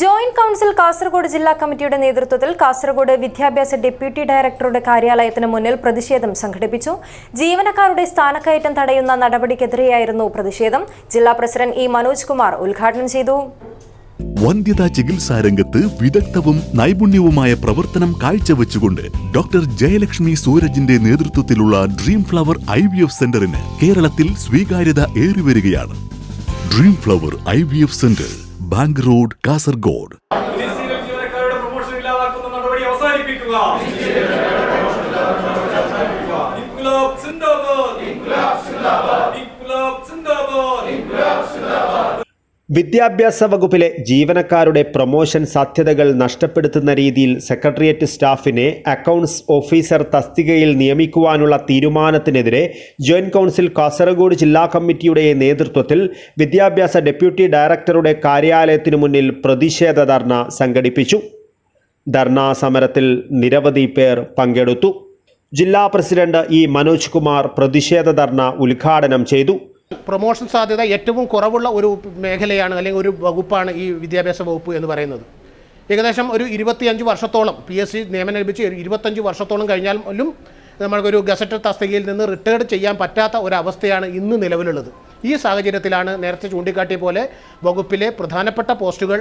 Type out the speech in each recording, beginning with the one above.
Joint council Kasaragod ജില്ലാ കമ്മിറ്റിയുടെ നേതൃത്വത്തിൽ കാസർഗോഡ് വിദ്യാഭ്യാസ ഡെപ്യൂട്ടി ഡയറക്ടറുടെ കാര്യാലയത്തിന് മുന്നിൽ പ്രതിഷേധം സംഘടിപ്പിച്ചു. ജീവനക്കാരുടെ സ്ഥാനക്കയറ്റം തടയുന്ന നടപടിക്കെതിരെയായിരുന്നു പ്രതിഷേധം. ജില്ലാ പ്രസിഡന്റ് ഇ മനോജ് കുമാർ ഉദ്ഘാടനം ചെയ്തു. വന്ധ്യതാ ചികിത്സാ രംഗത്ത് വിദഗ്ധവും നൈപുണ്യവുമായ പ്രവർത്തനം കാഴ്ചവെച്ചുകൊണ്ട് ഡോക്ടർ ജയലക്ഷ്മി സൂരജിന്റെ നേതൃത്വത്തിലുള്ള dream flower I V F സെന്ററിന് കേരളത്തിൽ സ്വീകാര്യത ഏറിവരികയാണ്. Dream flower I V F centre bank road Kasaragod. വിദ്യാഭ്യാസ വകുപ്പിലെ ജീവനക്കാരുടെ പ്രൊമോഷൻ സാധ്യതകൾ നഷ്ടപ്പെടുത്തുന്ന രീതിയിൽ സെക്രട്ടേറിയറ്റ് സ്റ്റാഫിനെ അക്കൗണ്ട്സ് ഓഫീസർ തസ്തികയിൽ നിയമിക്കുവാനുള്ള തീരുമാനത്തിനെതിരെ ജോയിന്റ് കൗൺസിൽ കാസർഗോഡ് ജില്ലാ കമ്മിറ്റിയുടെ നേതൃത്വത്തിൽ വിദ്യാഭ്യാസ ഡെപ്യൂട്ടി ഡയറക്ടറുടെ കാര്യാലയത്തിനു മുന്നിൽ പ്രതിഷേധ ധർണ സംഘടിപ്പിച്ചു. ധർണാ സമരത്തിൽ നിരവധി പേർ പങ്കെടുത്തു. ജില്ലാ പ്രസിഡന്റ് ഇ മനോജ് കുമാർ പ്രതിഷേധ ധർണ ഉദ്ഘാടനം ചെയ്തു. പ്രൊമോഷൻ സാധ്യത ഏറ്റവും കുറവുള്ള ഒരു മേഖലയാണ് അല്ലെങ്കിൽ ഒരു വകുപ്പാണ് ഈ വിദ്യാഭ്യാസ വകുപ്പ് എന്ന് പറയുന്നത്. ഏകദേശം ഒരു ഇരുപത്തിയഞ്ച് വർഷത്തോളം പി എസ് സി നിയമനം ലഭിച്ച് ഇരുപത്തഞ്ച് വർഷത്തോളം കഴിഞ്ഞാലും നമ്മൾക്കൊരു ഗസറ്റഡ് തസ്തികയിൽ നിന്ന് റിട്ടയർഡ് ചെയ്യാൻ പറ്റാത്ത ഒരവസ്ഥയാണ് ഇന്ന് നിലവിലുള്ളത്. ഈ സാഹചര്യത്തിലാണ് നേരത്തെ ചൂണ്ടിക്കാട്ടിയ പോലെ വകുപ്പിലെ പ്രധാനപ്പെട്ട പോസ്റ്റുകൾ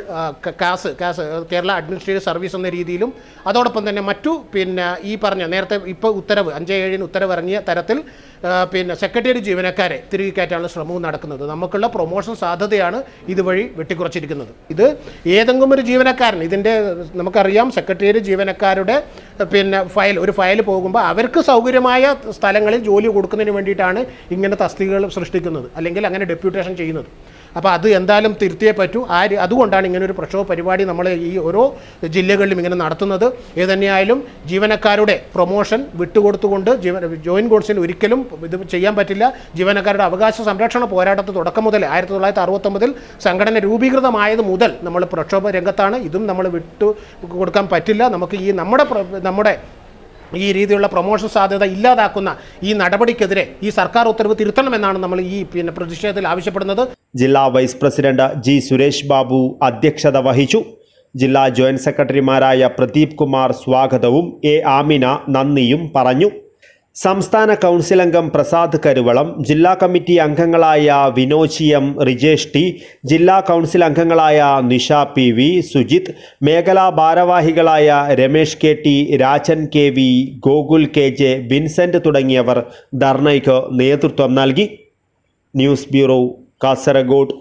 കാസ് കാസ് കേരള അഡ്മിനിസ്ട്രേറ്റീവ് സർവീസ് എന്ന രീതിയിലും അതോടൊപ്പം തന്നെ മറ്റു പിന്നെ ഈ പറഞ്ഞ നേരത്തെ ഇപ്പോൾ ഉത്തരവ് അഞ്ച് ഏഴിന് ഉത്തരവ് ഇറങ്ങിയ തരത്തിൽ പിന്നെ സെക്രട്ടേറിയറ്റ് ജീവനക്കാരെ തിരികെ കയറ്റാനുള്ള ശ്രമവും നടക്കുന്നത്. നമുക്കുള്ള പ്രൊമോഷൻ സാധ്യതയാണ് ഇതുവഴി വെട്ടിക്കുറച്ചിരിക്കുന്നത്. ഇത് ഏതെങ്കിലും ഒരു ജീവനക്കാരൻ ഇതിന്റെ നമുക്കറിയാം സെക്രട്ടേറിയറ്റ് ജീവനക്കാരുടെ പിന്നെ ഫയൽ ഒരു ഫയൽ പോകുമ്പോൾ അവർക്ക് സൗകര്യമായ സ്ഥലങ്ങളിൽ ജോലി കൊടുക്കുന്നതിന് വേണ്ടിയിട്ടാണ് ഇങ്ങനെ തസ്തികകൾ സൃഷ്ടിക്കുന്നത്. അല്ലെങ്കിൽ അങ്ങനെ ഡെപ്യൂട്ടേഷൻ ചെയ്യുന്നത്. അപ്പോൾ അത് എന്തായാലും തിരുത്തിയേ പറ്റൂ. ആ അതുകൊണ്ടാണ് ഇങ്ങനെ ഒരു പ്രക്ഷോഭ പരിപാടി നമ്മൾ ഈ ഓരോ ജില്ലകളിലും ഇങ്ങനെ നടത്തുന്നത്. ഏതുതന്നെയായാലും ജീവനക്കാരുടെ പ്രൊമോഷൻ വിട്ടുകൊടുത്തുകൊണ്ട് ജീവ ജോയിൻ കോഴ്സിൽ ഒരിക്കലും ഇത് ചെയ്യാൻ പറ്റില്ല. ജീവനക്കാരുടെ അവകാശ സംരക്ഷണ പോരാട്ടത്തിൽ തുടക്കം മുതൽ ആയിരത്തി തൊള്ളായിരത്തി അറുപത്തൊമ്പതിൽ സംഘടന രൂപീകൃതമായത് മുതൽ നമ്മൾ പ്രക്ഷോഭ രംഗത്താണ്. ഇതും നമ്മൾ വിട്ടു കൊടുക്കാൻ പറ്റില്ല. നമുക്ക് ഈ നമ്മുടെ നമ്മുടെ ഈ രീതിയിലുള്ള പ്രൊമോഷൻ സാധ്യത ഇല്ലാതാക്കുന്ന ഈ നടപടിക്കെതിരെ ഈ സർക്കാർ ഉത്തരവ് തിരുത്തണമെന്നാണ് നമ്മൾ ഈ പിന്നെ പ്രതിഷേധത്തിൽ ആവശ്യപ്പെടുന്നത്. ജില്ലാ vice president G Suresh Babu അധ്യക്ഷത വഹിച്ചു. ജില്ലാ ജോയിന്റ് സെക്രട്ടറിമാരായ പ്രദീപ് കുമാർ സ്വാഗതവും എ ആമിന നന്ദിയും പറഞ്ഞു. സംസ്ഥാന കൗൺസിൽ അംഗം പ്രസാദ് കരുവളം ജില്ലാ കമ്മിറ്റി അംഗങ്ങളായ വിനോജ് എം റിജേഷ് ടി ജില്ലാ കൗൺസിൽ അംഗങ്ങളായ നിഷ പി വി സുജിത് മേഖലാ ഭാരവാഹികളായ Ramesh K T Rajan K V Gokul K J Vincent തുടങ്ങിയവർ ധർണയ്ക്ക് നേതൃത്വം നൽകി. News bureau Kasaragod.